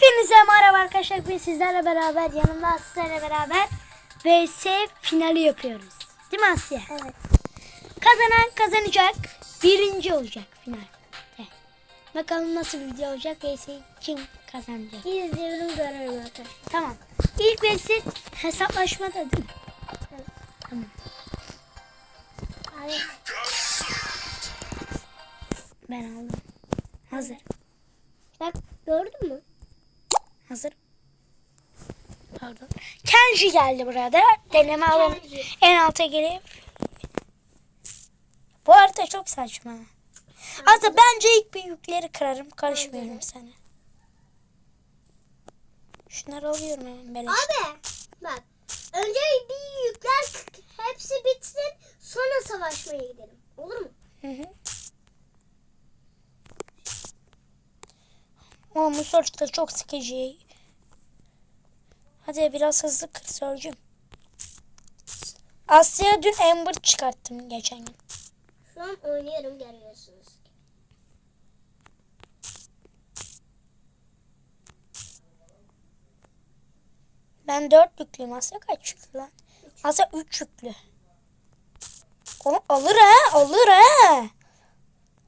Hepinize merhaba arkadaşlar. Bugün sizlerle beraber yanımda Aslı'yla beraber VS finali yapıyoruz. Değil mi Asya? Evet. Kazanan kazanacak. Birinci olacak final. Evet. Bakalım nasıl bir video olacak. VS kim kazanacak? İzliyorum görelim arkadaşlar. Tamam. İlk VS hesaplaşma da değil mi? Evet. Tamam. Ay, Ben aldım. Hazır. bak gördün mü? Hazır. Pardon. Kenji geldi burada. Deneme alanı en alta gelip. Bu harita çok saçma. Hatta bence ilk bir yükleri kırarım. Karışmıyorum sana. Şunları alıyorum hemen beleş. Abi bak önce bir yükler hepsi bitsin sonra savaşmaya gidelim. Olur mu? Hı hı. Ama bu sonuçta çok sıkıcı. Hadi biraz hızlı kır Sörcüm. Asya'ya dün Ember çıkarttım geçen gün. Şu an oynuyorum görüyorsunuz. Ben dört yüklüyüm. Asya kaç yüklü lan? Asya üç yüklü. Onu alır ha, alır ha.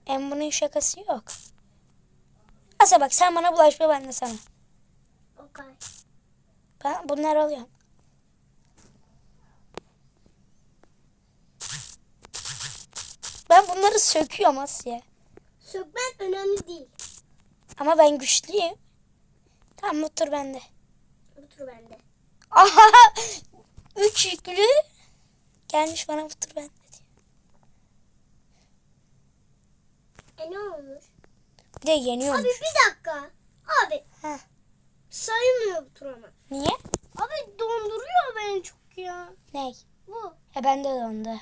Ember'ın şakası yok. Asya bak sen bana bulaşma ben de sana. Okay. Ben bunları alıyorum. Ben bunları söküyorum Asya. Sökmen önemli değil. Ama ben güçlüyüm. Tamam bu tur bende. Bu tur bende. Aha! Üç yüklü. Gelmiş bana bu tur bende diyor. E ne olmuş? Bir de yeniyormuş. Abi bir dakika. Abi Heh. sayılmıyor bu tur ama. Niye? Abi donduruyor beni çok ya. Ney? Bu. E bende de onda.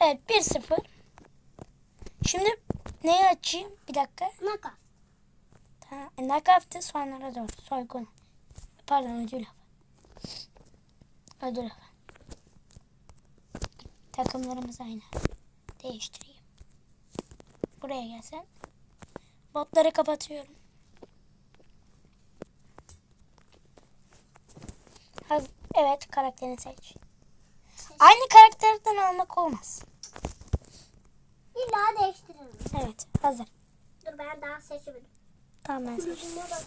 Evet 1-0. Şimdi neyi açayım? Bir dakika. Naka. Tamam. E, Knockout'ı sonlara doğru. Soygun. Pardon ödül hava. Ödül hava. Takımlarımız aynı. Değiştireyim. Buraya gelsen. Botları kapatıyorum. Haz- Evet karakterini seç. Aynı karakterden almak olmaz. İlla değiştirelim. Evet hazır. Dur ben daha seçmedim. Tamam ben bak.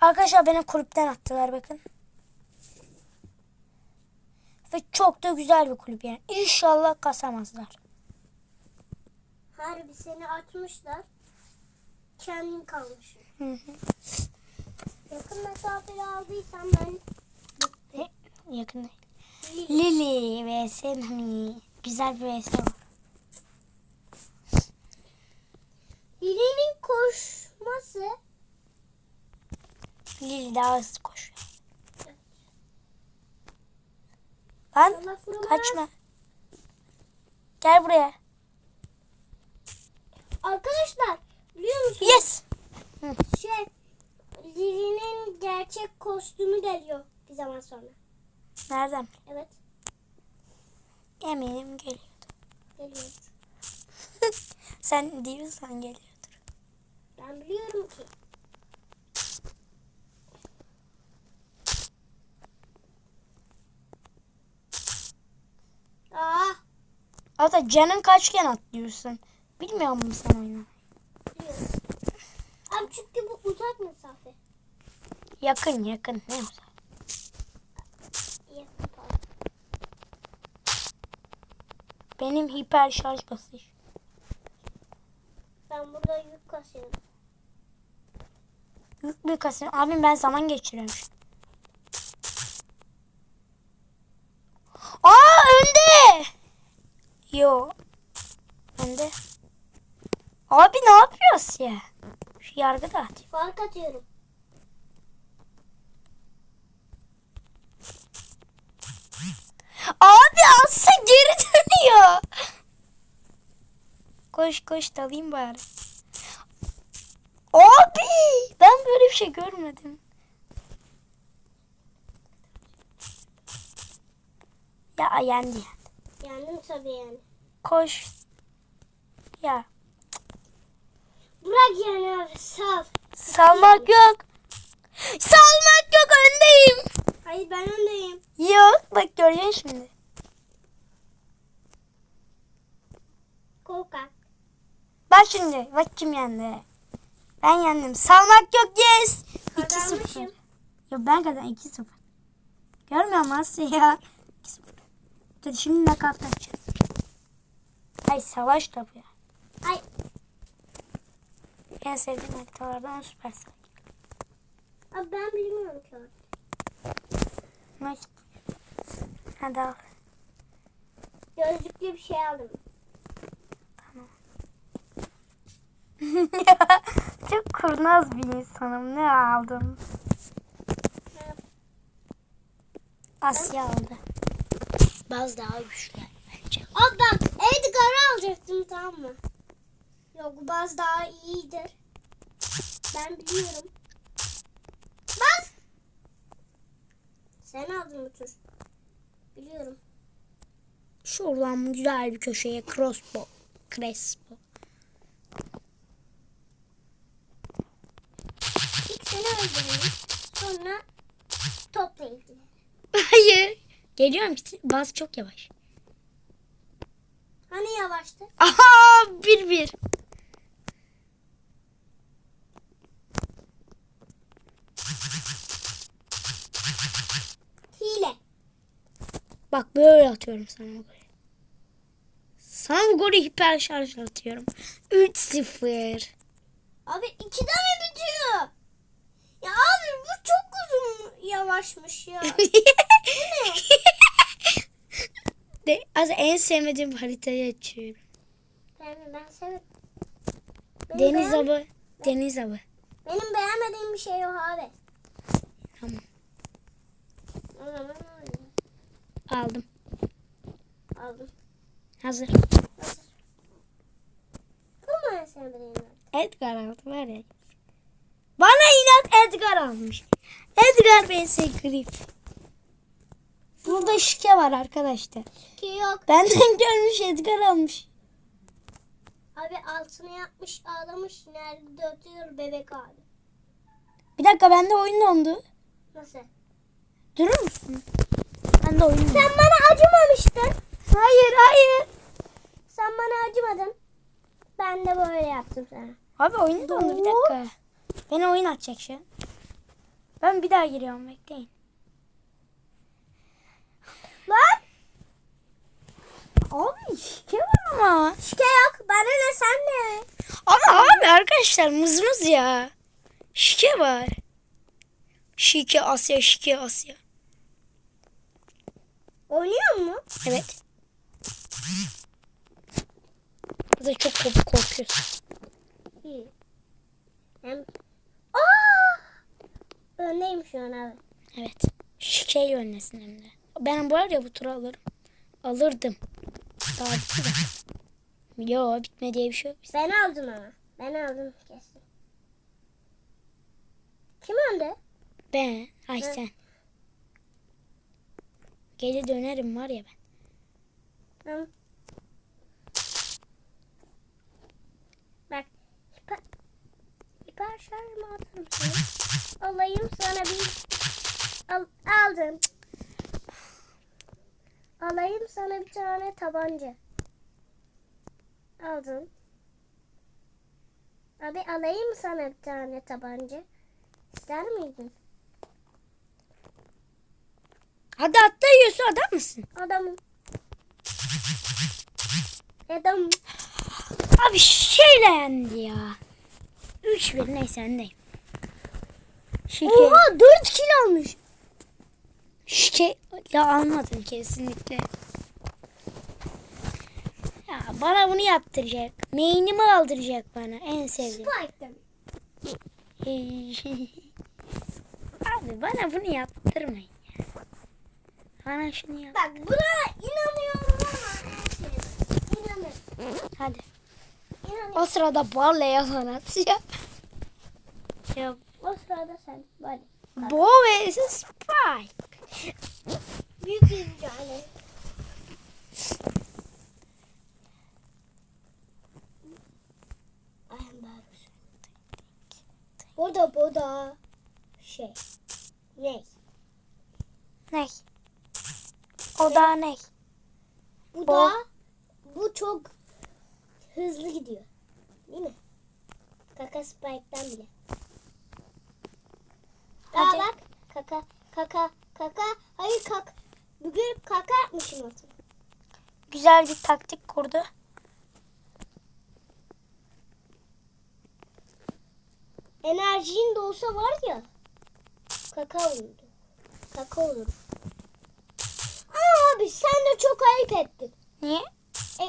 Arkadaşlar beni kulüpten attılar bakın. Ve çok da güzel bir kulüp yani. İnşallah kasamazlar. Harbi seni açmışlar. Kendin hı. Yakın mesafeli aldıysan ben? Yakın değil. Lili vs Nami. Güzel bir var. Lili'nin koşması Lili daha hızlı koşuyor. Lan kaçma. Gel buraya. Arkadaşlar biliyor musunuz? Yes. Şey Lili'nin gerçek kostümü geliyor bir zaman sonra. Nereden? Evet Eminim geliyordu. geliyor. Sen diyorsan geliyordur. Ben biliyorum ki. Aa Hatta canın kaçken atlıyorsun. Bilmiyor musun sen oyunu? biliyorum. Abi çünkü bu uzak mesafe. Yakın yakın. Ne pardon. Benim hiper şarj basıyor. Ben burada yük kasıyorum. Yük bir kasım. Abim ben zaman geçiriyorum. Aa önde. Yo. Abi ne yapıyorsun ya? Şu yargı da at. Fark atıyorum. Abi alsa geri dönüyor. Koş koş dalayım bari. Abi ben böyle bir şey görmedim. Ya yendi yendi. Yendim tabii yani. Koş. Ya Bırak yani abi sağ ol. Salmak yok. Salmak yok öndeyim. Hayır ben öndeyim. Yok bak göreceksin şimdi. Korkak. Bak şimdi bak kim yendi. Ben yendim. Salmak yok yes. 2-0. Kazanmışım. Ya ben kazandım 2-0. Görmüyor musun Asya ya? 2-0. Hadi şimdi nakavt atacağız. Ay savaş topu ya. Ay En sevdiğim haritalardan süper savaş. abi ben bilmiyorum ki onu. Maç. Hadi al. Gözlüklü bir şey aldım. Çok kurnaz bir insanım. Ne aldım? Asya aldı. Bazı daha güçlü bence. Abi bak Edgar'ı alacaktım tamam mı? Yok Baz daha iyidir. Ben biliyorum. Baz. Sen aldın bu tur. Biliyorum. Şuradan güzel bir köşeye crossbow. Crespo. İlk seni öldüreyim. Sonra topla. Hayır. Geliyorum ki bazı çok yavaş. Hani yavaştı? Aha bir bir. Bak böyle atıyorum sana bu bu golü hiper şarj atıyorum. 3-0. Abi ikide mi bitiyor? Ya abi bu çok uzun yavaşmış ya. De, az en sevmediğim haritayı açıyorum. ben, ben. Benim Deniz beğen- avı. Deniz avı. Benim beğenmediğim bir şey yok abi. Tamam. O zaman öyle. Aldım. Aldım. Hazır. Hazır. Bu mu en sevdiğin? Edgar aldı var ya. Bana inat Edgar almış. Edgar vs Grip. Burada şike var arkadaşlar. Ki yok. Benden görmüş Edgar almış. Abi altını yapmış ağlamış. Nerede ötüyor bebek abi. Bir dakika bende oyun dondu. Nasıl? Durur musun? Ben de dondu. Sen bana acımamıştın. Hayır hayır. Sen bana acımadın. Ben de böyle yaptım sana. Abi oyun dondu bir dakika. Beni oyun açacak şu. Ben bir daha giriyorum bekleyin. Lan Abi şike var ama. şike yok. Bana ne sen ne? Ama abi arkadaşlar mızmız ya. Şike var. Şike Asya, şike Asya. Oynuyor mu? Evet. Bu da çok kork- korkuyorsun. Hem... Aa! Öndeyim şu an abi. Evet. Şikeyi önlesin hem de. Ben var ya bu turu alırım. Alırdım. Daha bitti de. Yo bitme diye bir şey yok. Ben aldım ama. Ben aldım kesin. Kim önde? Ben. Ay Hı. sen. Geri dönerim var ya ben. Tamam. Bak. Hiper, hiper şarj mı atarım sana? Alayım sana bir... Al, aldım. Alayım sana bir tane tabanca. Aldım. Abi alayım sana bir tane tabanca. İster miydin? Hadi atla yiyorsun adam mısın? Adamım. Adam. Abi şeyle yendi ya. 3-1 neyse öndeyim. Şike. Oha 4 kilo almış. Şike ya almadın kesinlikle. Ya bana bunu yaptıracak. Main'imi aldıracak bana. En sevdiğim. Abi bana bunu yaptırmayın. Bana şunu yap. Bak buna inanıyorum ama inanıyorum. Hadi. İnanıyorum. O sırada balla yalan at ya. O sırada sen böyle. Bo vs Spike. Büyük bir mücadele. O da bu da şey. Ne? Ne? O da ne? Bu Bu. da bu çok hızlı gidiyor. Değil mi? Kaka Spike'den bile. Aa Hadi. bak. Kaka kaka kaka. Hayır kak. Bugün kaka yapmışım olsun. Güzel bir taktik kurdu. Enerjin de olsa var ya. Kaka olurdu. Kaka olur. Abi sen de çok ayıp ettin. Niye? E,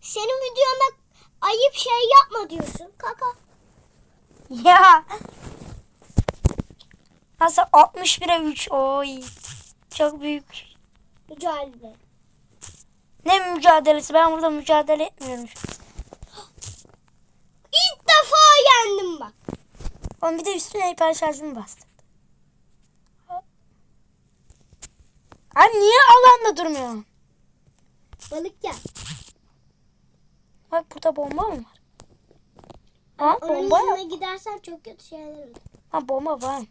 senin videonda ayıp şey yapma diyorsun. Kaka. Ya. Nasıl 61'e 3. Oy. Çok büyük. Mücadele. Ne mücadelesi? Ben burada mücadele etmiyorum. İlk defa yendim bak. Oğlum bir de üstüne hiper şarjımı bastım. Abi niye alanda durmuyor? Balık gel. Bak burada bomba mı var? Ha Onun bomba yanına yok. gidersen çok kötü şeyler olur. Ha bomba varmış.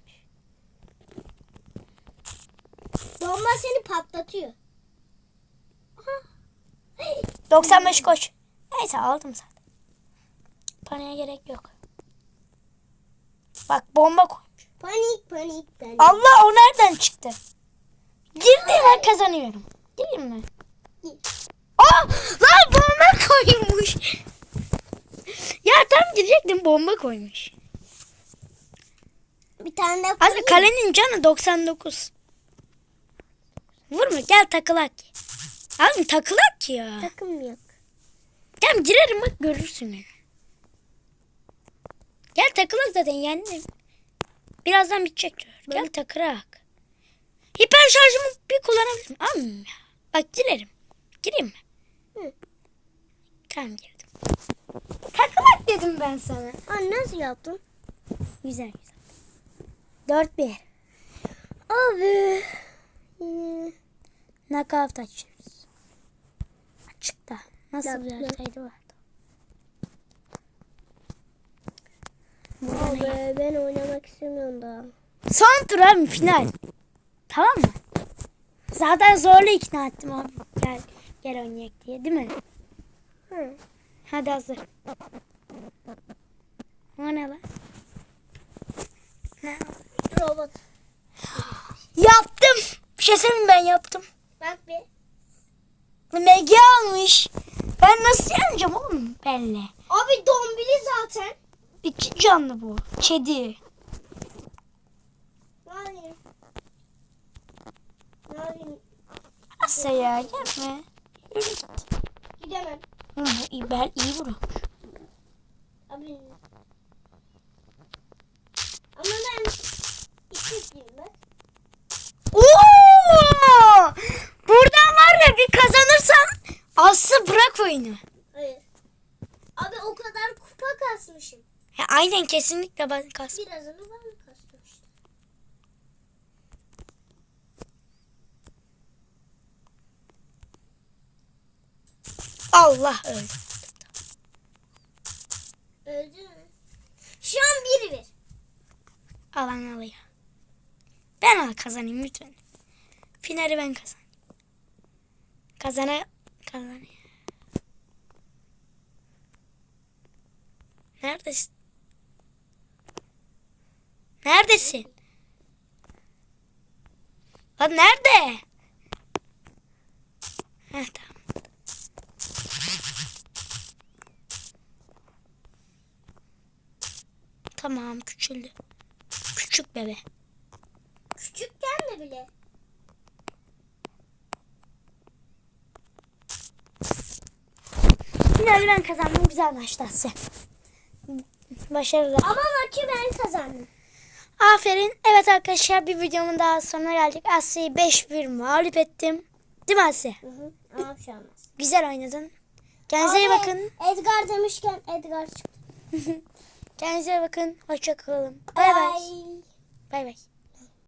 Bomba seni patlatıyor. Aha. 95 koş. Neyse aldım zaten. Paniğe gerek yok. Bak bomba koymuş. Panik panik panik. Allah o nereden çıktı? Girdi ben kazanıyorum. Değil mi? Aa lan bomba koymuş. ya tam girecektim bomba koymuş. Bir tane de Aslında kalenin canı 99. Vurma gel takılak. Abi takılak ki ya. takım yok. Tamam girerim bak görürsün beni. Gel takılak zaten yendim. Birazdan bitecek diyor. Gel takılak. Hiper şarjımı bir kullanabilirim. Am ya. Bak girerim. Gireyim mi? Hı. Tamam girdim. Takılak dedim ben sana. Aa, nasıl yaptın? Güzel güzel. 4-1. Abi. Ee, Knockout açıyoruz. Açıkta. Nasıl Yap, bir haritaydı vardı. Abi ben oynamak istemiyorum daha. Son tur abi final. Tamam mı? Zaten zorla ikna ettim abi. Gel gel oynayalım diye değil mi? Hı. Hadi hazır. O ne lan? Ne? Robot. Yaptım. Bir şey söyleyeyim mi? ben yaptım. Bak bir. Megi almış. Ben nasıl yeneceğim oğlum benle? Abi dombili zaten. İki canlı bu. Kedi. Hayır. Asya ya gelme. Git. Gidemem. Hı, iyi, ben iyi vururum. Abi. Ama ben ikinciyim ben. Oo! Buradan var ya bir kazanırsan Aslı bırak oyunu. Hayır. Abi o kadar kupa kasmışım. Ya aynen kesinlikle ben kas. Birazını ben Allah öldü. Öldü mü? Şu an biri bir. Alan alıyor. Ben al kazanayım lütfen. Finali ben kazanayım. Kazana kazanayım. Neredesin? Neredesin? Lan nerede? Heh, tamam. Tamam küçüldü. Küçük bebe. Küçükken de bile. Finali ben kazandım. Güzel maçtı Asya. Başarılı. Ama maçı ben kazandım. Aferin. Evet arkadaşlar bir videomun daha sonuna geldik. Asya'yı 5-1 mağlup ettim. Değil mi Asya? Hı hı. Ama bir şey olmaz. Güzel oynadın. Kendinize iyi Abi, bakın. Edgar demişken Edgar çıktı. Kendinize bakın. Hoşça kalın. Bay bay. Bay bay.